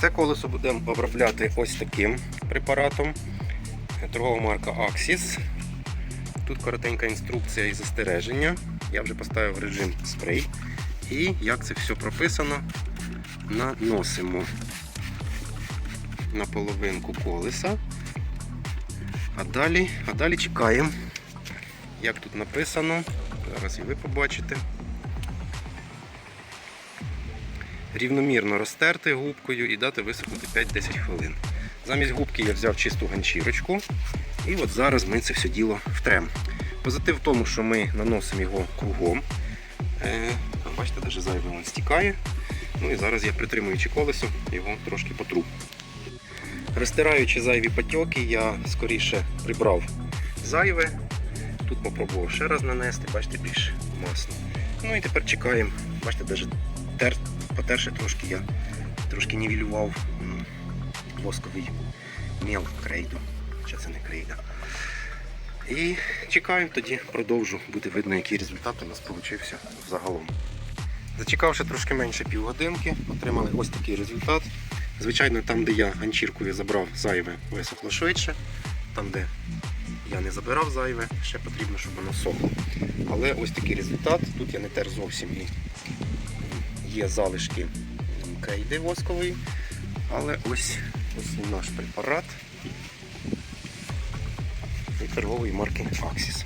Це колесо будемо обробляти ось таким препаратом. Торгова марка Axis. Тут коротенька інструкція і застереження. Я вже поставив режим спрей. І як це все прописано, наносимо на половинку колеса. А далі, а далі чекаємо, як тут написано. Зараз і ви побачите. Рівномірно розтерти губкою і дати висохнути 5-10 хвилин. Замість губки я взяв чисту ганчірочку. І от зараз ми це все діло втрем. Позитив в тому, що ми наносимо його кругом. Е, бачите, навіть зайвий він стікає. Ну і зараз я притримуючи колесо, його трошки потру. Розтираючи зайві потьоки, я скоріше прибрав зайве. Тут попробував ще раз нанести, бачите, більш масло. Ну і тепер чекаємо. Бачите, навіть тер, потерши трошки я трошки нівелював восковий мел крейду. Чи це не крейда. І чекаємо, тоді продовжу. Буде видно, який результат у нас вийшов загалом. Зачекавши трошки менше півгодинки, отримали ось такий результат. Звичайно, там, де я ганчіркою забрав зайве, висохло швидше. Там, де я не забирав зайве, ще потрібно, щоб воно сохло. Але ось такий результат. Тут я не тер зовсім і є залишки крейди воскової. Але ось, ось наш препарат і торгової марки Axis.